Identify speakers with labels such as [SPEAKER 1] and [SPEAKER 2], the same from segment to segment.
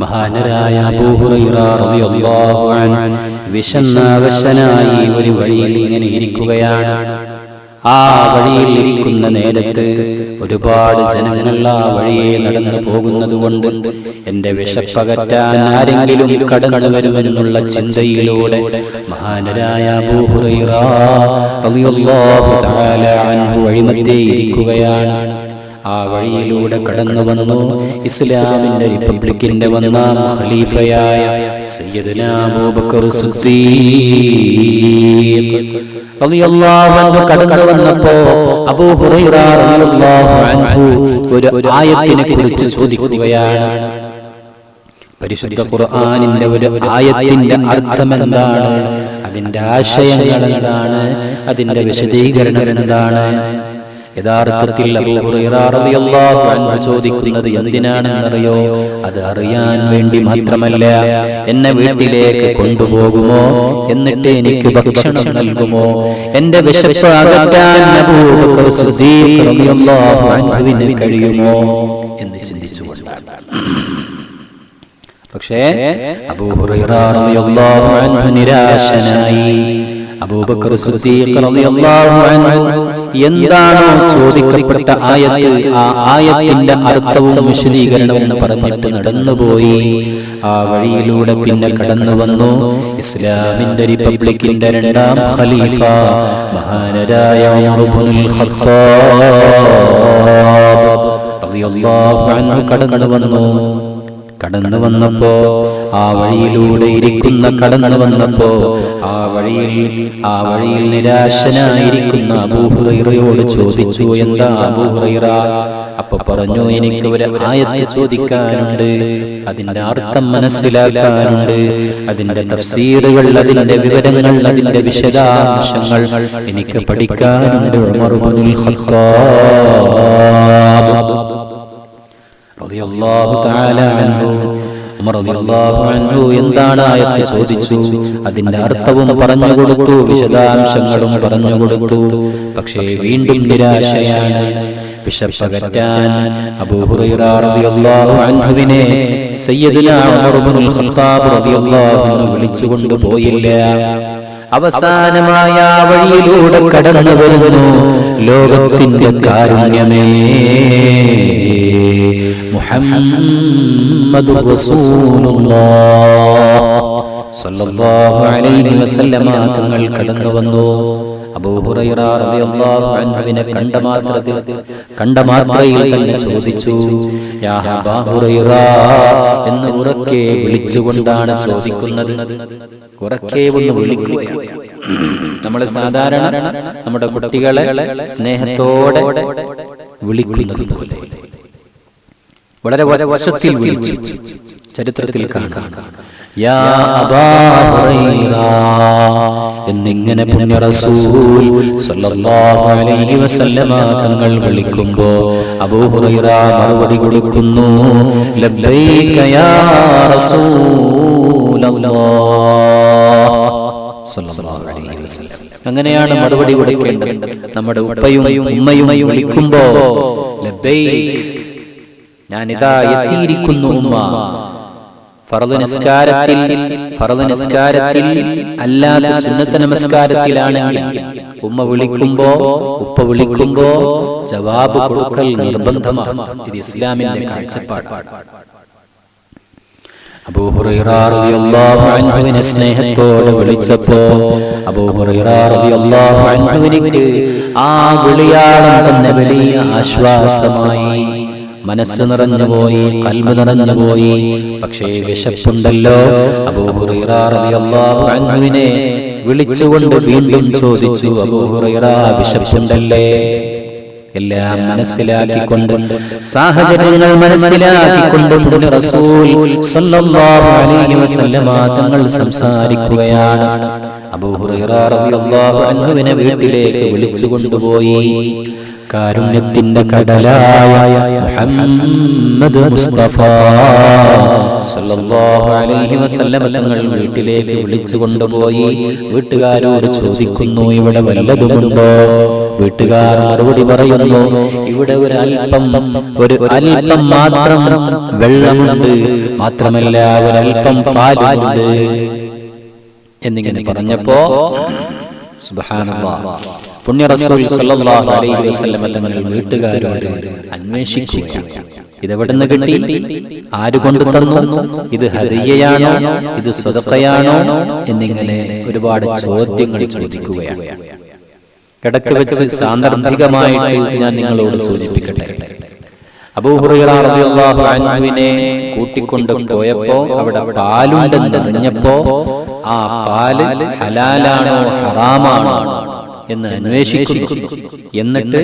[SPEAKER 1] മഹാനരായ വിശന്നാവശനായി ഒരു വഴിയിൽ ഇങ്ങനെ ഇരിക്കുകയാണ്. ആ വഴിയിൽ ഇരിക്കുന്ന നേരത്ത് ഒരുപാട് ജനങ്ങൾ ആ വഴിയെ നടന്നു പോകുന്നത് കൊണ്ട് എന്റെ വിശപ്പകറ്റാൻ ആരെങ്കിലും കടന്നു വരുമെന്നുള്ള ചിന്തയിലൂടെ മഹാനരായ വഴിമത്തേ ഇരിക്കുകയാണ്. ആ വഴിയിലൂടെ കടന്നു വന്നു ഇസ്ലാമിന്റെ റിപ്പബ്ലിക്കിന്റെ ഒന്നാം ഖലീഫയായ സയ്യിദുന അബൂബക്കർ സിദ്ദീഖ് റളിയല്ലാഹു അൻഹു കടന്നു വന്നപ്പോ അബൂ ഹുറൈറ റളിയല്ലാഹു അൻഹു ഒരു ആയത്തിനെ കുറിച്ച് ചോദിക്കുകയാണ്. പരിശുദ്ധ ഖുർആനിന്റെ ഒരു ആയത്തിന്റെ അർത്ഥം എന്താണ്? അതിന്റെ ആശയങ്ങൾ എന്താണ്? അതിന്റെ വിശദീകരണം എന്താണ്? യഥാർത്ഥത്തിൽ ചോദിക്കുന്നത് എന്തിനാണെന്നറിയോ? അത് അറിയാൻ വേണ്ടി മാത്രമല്ല എന്നെ വീട്ടിലേക്ക് കൊണ്ടുപോകുമോ? എന്നിട്ട് എനിക്ക് ഭക്ഷണം നൽകുമോ? എന്റെ വിശപ്പ് അകറ്റാൻ അബൂബക്കർ സിദ്ദീഖ് റളിയല്ലാഹു അൻഹുവിന് കഴിയുമോ? എന്ന് ചിന്തിച്ചുകൊണ്ടാണ്. പക്ഷേ അബൂ റളിയല്ലാഹു അൻഹു നിരാശനായി. അബൂബക്കർ സിദ്ദീഖ് റളിയല്ലാഹു അൻഹു എന്താണോ ചോദിക്കപ്പെട്ട ആയത്ത്? ആ ആയത്തിന്റെ അർത്ഥവും വിശദീകരണവും പറഞ്ഞിട്ട് നടന്നുപോയി. ആ വഴിയിലൂടെ പിന്നെ കടന്നു വന്നു. ഇസ്ലാമിന്റെ റിപ്പബ്ലിക്കിന്റെ രണ്ടാം ഖലീഫ. മഹാനരായ കടന്നു വന്നു. കടന്നു വന്നപ്പോ ആ വഴിയിലൂടെ ഇരിക്കുന്ന കടന്നു വന്നപ്പോ ആ വഴിയിൽ ആ വഴിയിൽ നിരാശനായിരിക്കുന്ന അബൂഹുറയോട് ചോദിച്ചു എന്താ അബൂഹുറ അപ്പൊ പറഞ്ഞു എനിക്ക് ഒരു ആയത്ത് ചോദിക്കാനുണ്ട്. അതിന്റെ അർത്ഥം മനസ്സിലാക്കാനുണ്ട്. അതിന്റെ തഫ്സീറുകൾ അതിന്റെ വിവരങ്ങൾ അതിന്റെ വിശദാംശങ്ങൾ എനിക്ക് പഠിക്കാനുണ്ട് ഉമർ ഇബ്നുൽ ഖത്താബ് റളിയല്ലാഹു തആല അൻഹു ഉമർ റളിയല്ലാഹു അൻഹു എന്താണ് ആയത്ത് ചോദിച്ചു? അതിന്റെ അർത്ഥവും പറഞ്ഞു കൊടുത്തു വിശദാംശങ്ങളും പറഞ്ഞു കൊടുത്തു. പക്ഷേ വീണ്ടും നിരാശയാണ്. വിശപ്പകറ്റാൻ അബൂ ഹുറൈറ റളിയല്ലാഹു അൻഹുവിനെ സയ്യിദുനാ അൻഹു വിളിച്ചുകൊണ്ട് പോയില്ല. അവസാനമായ വഴിയിലൂടെ കടന്നു വരുന്നു. ലോകത്തിന്റെ കാരുണ്യമേ. മുഹമ്മദ് തങ്ങൾ കടന്നു വന്നു. അബൂ റളിയല്ലാഹു അൻഹുവിനെ കണ്ട മാത്രത്തിൽ കണ്ട മാത്രയിൽ തന്നെ ചോദിച്ചു എന്ന് ഉറക്കെ വിളിച്ചുകൊണ്ടാണ് ചോദിക്കുന്നത്. ഉറക്കെ ഒന്ന് വിളിക്കുകയാണ്. നമ്മൾ സാധാരണ നമ്മുടെ കുട്ടികളെ സ്നേഹത്തോടെ വിളിക്കുന്നത് പോലെ. വളരെ വളരെ വശത്തിൽ വിളിച്ചു. ചരിത്രത്തിൽ കാണാം. എന്നിങ്ങനെ തങ്ങൾ വിളിക്കുമ്പോ അബൂ ഹുറൈറ മറുപടി കൊടുക്കുന്നു. ലബ്ബൈക യാ റസൂലല്ലാഹ് അങ്ങനെയാണ് മറുപടി കൊടുക്കേണ്ടത്. നമ്മുടെ ഉപ്പയും ഉമ്മയും വിളിക്കുമ്പോ ഞാനിതാ എത്തിയിരിക്കുന്നു ഉമ്മ. ഫറദ് നിസ്കാരത്തിൽ ഫറദ് നിസ്കാരത്തിൽ അല്ലാതെ സുന്നത്ത നമസ്കാരത്തിലാണെങ്കിൽ ഉമ്മ വിളിക്കുമ്പോ ഉപ്പ വിളിക്കുമ്പോ ജവാബ് കൊടുക്കൽ നിർബന്ധമാണ്. ഇത് ഇസ്ലാമിന്റെ കാഴ്ചപ്പാടാണ്. അബൂ ഹുറൈറ റളിയല്ലാഹു അൻഹുവിനെ സ്നേഹത്തോടെ വിളിച്ചപ്പോ അബൂ ഹുറൈറ റളിയല്ലാഹു ആ വിളിയാളം തന്നെ വലിയ ആശ്വാസമായി. മനസ്സ് നിറഞ്ഞുപോയി കൽബ് നിറഞ്ഞുപോയി പക്ഷേ വിശപ്പുണ്ടല്ലോ. അബൂ ഹുറൈറ റളിയല്ലാഹു വിളിച്ചുകൊണ്ട് വീണ്ടും ചോദിച്ചു അബൂഹുറിയാ ഹുറൈറ വിശപ്പുണ്ടല്ലേ? എല്ലാം മനസ്സിലാക്കിക്കൊണ്ട് സാഹചര്യങ്ങൾ മനസ്സിലാക്കിക്കൊണ്ട് തങ്ങൾ സംസാരിക്കുകയാണ്. അബൂ ഹുറൈറ റളിയല്ലാഹു അൻഹുവിനെ വീട്ടിലേക്ക് വിളിച്ചു കൊണ്ടുപോയി കാരുണ്യത്തിന്റെ കടലായ മുഹമ്മദ് മുസ്തഫ അലൈഹി വസല്ലം തങ്ങൾ വീട്ടിലേക്ക് വിളിച്ചു കൊണ്ടുപോയി വീട്ടുകാരോട് ചോദിക്കുന്നു ഇവിടെ വല്ലതുമുണ്ടോ? വീട്ടുകാർ മറുപടി പറയുന്നു ഇവിടെ ഒരു അല്പം ഒരു അല്പം മാത്രം വെള്ളമുണ്ട് മാത്രമല്ല ഒരല്പം പാലുണ്ട് എന്നിങ്ങനെ പറഞ്ഞപ്പോ പുണ്യ റസൂൽ സല്ലല്ലാഹു അലൈഹി തങ്ങൾ വീട്ടുകാരോട് അന്വേഷിക്കുകയാണ്. ഇതെവിടുന്ന് കിട്ടി? ആര് കൊണ്ടു തന്നു? ഇത് ഹദിയയാണോ? ഇത് സ്വതക്കയാണോ? എന്നിങ്ങനെ ഒരുപാട് ചോദ്യങ്ങൾ ചോദിക്കുകയാണ്. ഇടയ്ക്ക് വെച്ച് സാന്ദർഭികമായിട്ട് ഞാൻ നിങ്ങളോട് സൂചിപ്പിക്കട്ടെ. അബൂഹുറിനെ കൂട്ടിക്കൊണ്ട് പോയപ്പോ അവിടെ പാലുണ്ടെന്ന് അറിഞ്ഞപ്പോ ആ പാൽ ഹലാലാണോ ഹറാമാണോ എന്ന് അന്വേഷിക്കുന്നു. എന്നിട്ട്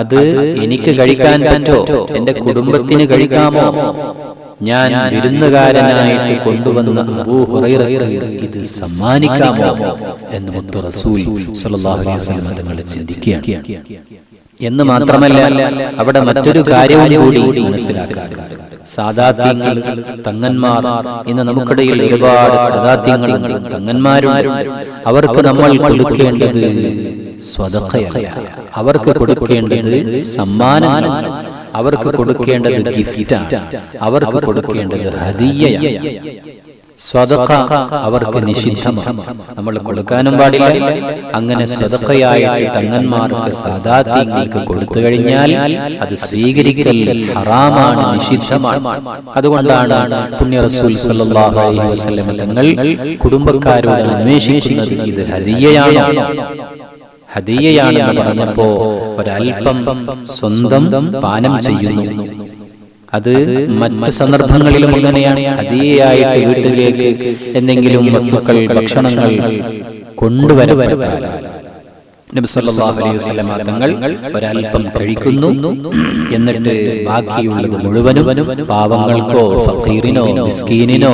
[SPEAKER 1] അത് എനിക്ക് കഴിക്കാൻ പറ്റോ? എന്റെ കുടുംബത്തിന് കഴിക്കാമോ? ഞാൻ വിരുന്നുകാരനായിട്ട് കൊണ്ടുവന്ന ഇത് സമ്മാനിക്കാമോ എന്ന് മുത്തു റസൂൽ തങ്ങൾ ചിന്തിക്കുകയാണ്. എന്ന് മാത്രമല്ല അവിടെ മറ്റൊരു കാര്യവും കൂടി മനസ്സിലാക്കാറുണ്ട്. സാദാത്യങ്ങൾ തങ്ങന്മാർ ഇന്ന് നമുക്കിടയിൽ ഒരുപാട് സാദാത്യങ്ങൾ തങ്ങന്മാരുണ്ട്. അവർക്ക് നമ്മൾ കൊടുക്കേണ്ടത് സ്വതക്കയല്ല. അവർക്ക് കൊടുക്കേണ്ടത് സമ്മാനങ്ങൾ അവർക്ക് കൊടുക്കേണ്ടത് ഗിഫ്റ്റാണ് അവർക്ക് കൊടുക്കേണ്ടത് ഹദിയയാണ്. സ്വതക്ക അവർക്ക് നിഷിദ്ധമാണ്. നമ്മൾ കൊടുക്കാനും പാടില്ല. അങ്ങനെ സ്വതക്കയായി തങ്ങന്മാർക്ക് സാധാത്യങ്ങൾക്ക് കൊടുത്തു കഴിഞ്ഞാൽ അത് സ്വീകരിക്കൽ ഹറാമാണ് നിഷിദ്ധമാണ്. അതുകൊണ്ടാണ് പുണ്യ റസൂൽ തങ്ങൾ കുടുംബക്കാരോട് അന്വേഷിക്കുന്നത് ഇത് ഹദിയയാണോ? ഹദിയയാണെന്ന് പറഞ്ഞപ്പോ ഒരൽപ്പം സ്വന്തം പാനം ചെയ്യുന്നു. അത് മറ്റു സന്ദർഭങ്ങളിലും അങ്ങനെയാണ്. ഹദിയയായിട്ട് വീട്ടിലേക്ക് എന്തെങ്കിലും വസ്തുക്കൾ ഭക്ഷണങ്ങൾ വസല്ലം തങ്ങൾ ഒരൽപ്പം കഴിക്കുന്നു. എന്നിട്ട് ബാക്കിയുള്ളത് മുഴുവനും പാവങ്ങൾക്കോ ഫക്കീറിനോ മിസ്കീനിനോ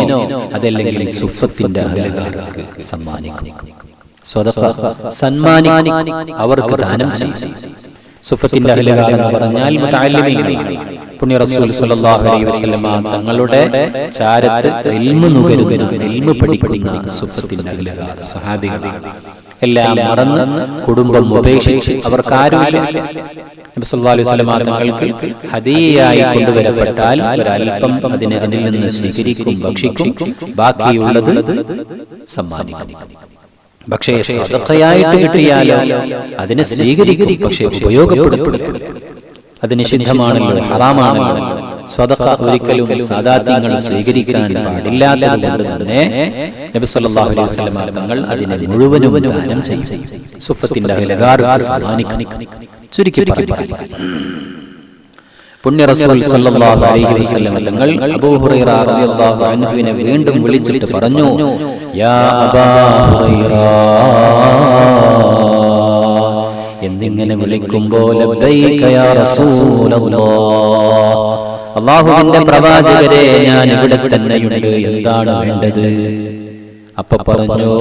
[SPEAKER 1] അതല്ലെങ്കിൽ സുഫത്തിന്റെ അഹലുകാർക്ക് സമ്മാനിക്കും. സന്മാനിക്കും അവർക്ക് ദാനം ചെയ്യും സുഫത്തിന്റെ അഹലുകാർ എന്ന് പറഞ്ഞാൽ മുതഅല്ലിമീങ്ങളാണ് പുണ്യ റസൂൽ സല്ലല്ലാഹു അലൈഹി വസല്ലമ തങ്ങളുടെ ചാരത്ത് നുകരുന്ന പഠിക്കുന്ന സുഫത്തിന്റെ എല്ലാം മറന്ന് കുടുംബം ഉപേക്ഷിച്ച് അവർക്ക് ആരുമില്ല. തങ്ങൾക്ക് ഹദിയയായി കൊണ്ടുവരപ്പെട്ടാൽ ഒരല്പം അതിനെ അതിൽ നിന്ന് സ്വീകരിക്കും ഭക്ഷിക്കും. ബാക്കിയുള്ളത് സമ്മാനിക്കും. പക്ഷേ സദഖയായിട്ട് കിട്ടിയാലോ അതിനെ സ്വീകരിക്കും പക്ഷേ ഉപയോഗപ്പെടുത്തും. അത് നിഷിദ്ധമാണല്ലോ ഹറാമാണല്ലോ സ്വതക്ക ഒരിക്കലും സാധാത്യങ്ങൾ സ്വീകരിക്കാൻ പാടില്ലാത്തതുകൊണ്ട് തന്നെ നബി സല്ലല്ലാഹു അലൈഹി വസല്ലം തങ്ങൾ അതിനെ മുഴുവനും ദാനം ചെയ്യും. സുഫത്തിന്റെ ചുരുക്കി പുണ്യ റസൂൽ സല്ലല്ലാഹു അലൈഹി വസല്ലം തങ്ങൾ അബൂ ഹുറൈറ റളിയല്ലാഹു അൻഹുവിനെ വീണ്ടും വിളിച്ചിട്ട് പറഞ്ഞു. എന്നിങ്ങനെ റസൂലല്ലാഹ് അള്ളാഹുവിന്റെ പ്രവാചകരെ ഞാൻ ഇവിടെ തന്നെയുണ്ട് എന്താണ് വേണ്ടത്? അപ്പൊ പറഞ്ഞു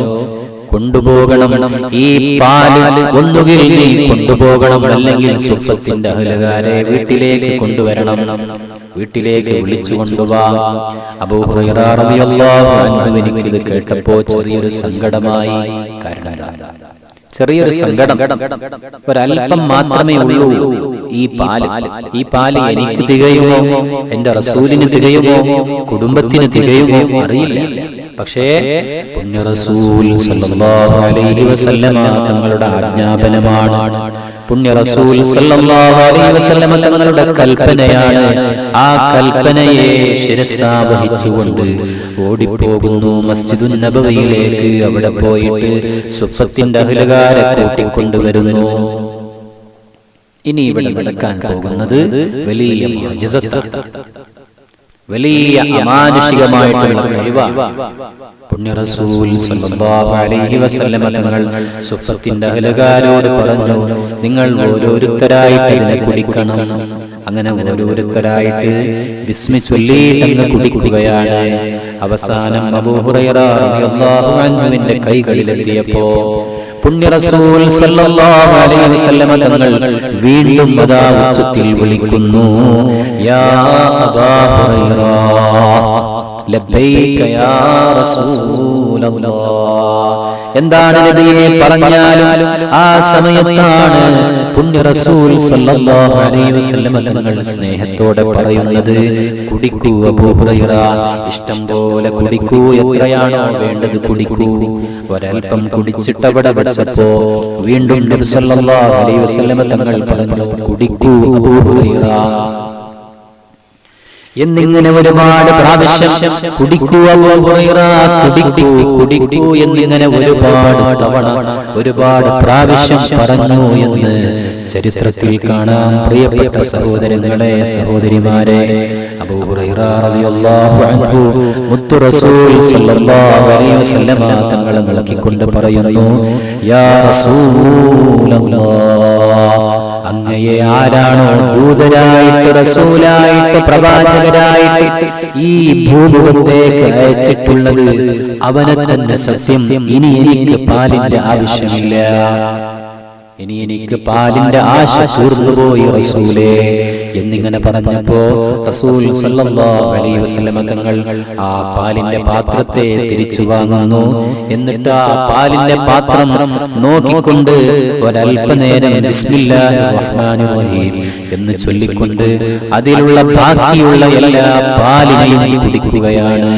[SPEAKER 1] കൊണ്ടുപോകണം. ഈ പാൽ ഒന്നുകിൽ നീ കൊണ്ടുപോകണം അല്ലെങ്കിൽ സുഖത്തിന്റെ അഹലുകാരെ വീട്ടിലേക്ക് കൊണ്ടുവരണം. വീട്ടിലേക്ക് വിളിച്ചു കൊണ്ടുപോവാ അബൂഹുറൈറിയത് കേട്ടപ്പോ ചെറിയൊരു സങ്കടമായി. കാരണം? ചെറിയൊരു സങ്കടം. ഒരല്പം മാത്രമേ ഉള്ളൂ. ഈ പാൽ. ഈ പാൽ എനിക്ക് തികയുമോ? എന്റെ റസൂലിന് തികയുമോ? കുടുംബത്തിന് തികയുമോ? അറിയില്ല. പക്ഷേ പുണ്യ റസൂൽ സല്ലല്ലാഹു അലൈഹി വസല്ലമ തങ്ങളുടെ ആജ്ഞാപനമാണ്. പുണ്യ റസൂൽ തങ്ങളുടെ കൽപ്പനയാണ്. ആ കൽപ്പനയെ ശിരസാവഹിച്ചുകൊണ്ട് ഓടിപ്പോകുന്നു മസ്ജിദുൻ നബവിയിലേക്ക്. അവിടെ പോയിട്ട് സുഫത്തിന്റെ അഹലുകാരെ കൂട്ടിക്കൊണ്ടുവരുന്നു. ഇനി ഇവിടെ നടക്കാൻ പോകുന്നത് വലിയ. വലിയ അമാനുഷികമായിട്ടുള്ള കഴിവാണ്. പുണ്യ റസൂൽ സല്ലല്ലാഹു അലൈഹി വസല്ലം തങ്ങൾ സുഫത്തിന്റെ അഹലുകാരോട് പറഞ്ഞു നിങ്ങൾ ഓരോരുത്തരായിട്ട് ഇതിനെ കുടിക്കണം. അങ്ങനെ ഓരോരുത്തരായിട്ട് ബിസ്മി ചൊല്ലിയിട്ടങ്ങ് കുടിക്കുകയാണ്. അവസാനം അബൂഹുറൈറ റളിയല്ലാഹു അൻഹുവിന്റെ കൈകളിലെത്തിയപ്പോ പുണ്യ റസൂൽ സല്ലല്ലാഹു അലൈഹി വസല്ലം തങ്ങൾ വീണ്ടും അതാ ഉച്ചത്തിൽ വിളിക്കുന്നു യാ അബാ ഹുറൈറ എന്താണ് നബിയെ പറഞ്ഞാലും ആ സമയത്താണ് പുണ്യ റസൂൽ സല്ലല്ലാഹു അലൈഹി വസല്ലം തങ്ങൾ സ്നേഹത്തോടെ പറയുന്നത്. കുടിക്കൂ അബൂ ഹുറൈറ ഇഷ്ടം പോലെ കുടിക്കൂ. എത്രയാണോ വേണ്ടത് കുടിക്കൂ. ഒരൽപ്പം കുടിച്ചിട്ട് അവിടെ വെച്ചപ്പോ വീണ്ടും നബി സല്ലല്ലാഹു അലൈഹി വസല്ലം തങ്ങൾ പറഞ്ഞു കുടിക്കൂ അബൂ ഹുറൈറ. എന്നിങ്ങനെ ഒരുപാട് പ്രാവശ്യം കുടിക്കൂ കുടിക്കൂ കുടിക്കൂ എന്നിങ്ങനെ ഒരുപാട് തവണ ഒരുപാട് പ്രാവശ്യം പറഞ്ഞു എന്ന് ചരിത്രത്തിൽ കാണാം. പ്രിയപ്പെട്ട സഹോദരങ്ങളെ സഹോദരിമാരെ തങ്ങളെ നൽകിക്കൊണ്ട് പറയുന്നു യാ റസൂലല്ലാഹ് അങ്ങയെ ആരാണോ ദൂതരായിട്ട് റസൂലായിട്ട് പ്രവാചകരായിട്ട് ഈ ഭൂമുഖത്തേക്ക് അയച്ചിട്ടുള്ളത് അവനെ തന്നെ സത്യം. ഇനി എനിക്ക് പാലിന്റെ ആവശ്യമില്ല. ഇനി എനിക്ക് പാലിന്റെ ആശ തീർന്നുപോയി റസൂലേ. എന്നിങ്ങനെ പറഞ്ഞപ്പോ റസൂൽ അലൈഹി വസല്ലമ തങ്ങൾ ആ പാലിന്റെ പാത്രത്തെ തിരിച്ചു വാങ്ങുന്നു. എന്നിട്ട് ആ പാലിന്റെ പാത്രം നോക്കിക്കൊണ്ട് ഒരല്പനേരം എന്ന് ചൊല്ലിക്കൊണ്ട് അതിലുള്ള ബാക്കിയുള്ള എല്ലാ പാലിനെയും കുടിക്കുകയാണ്.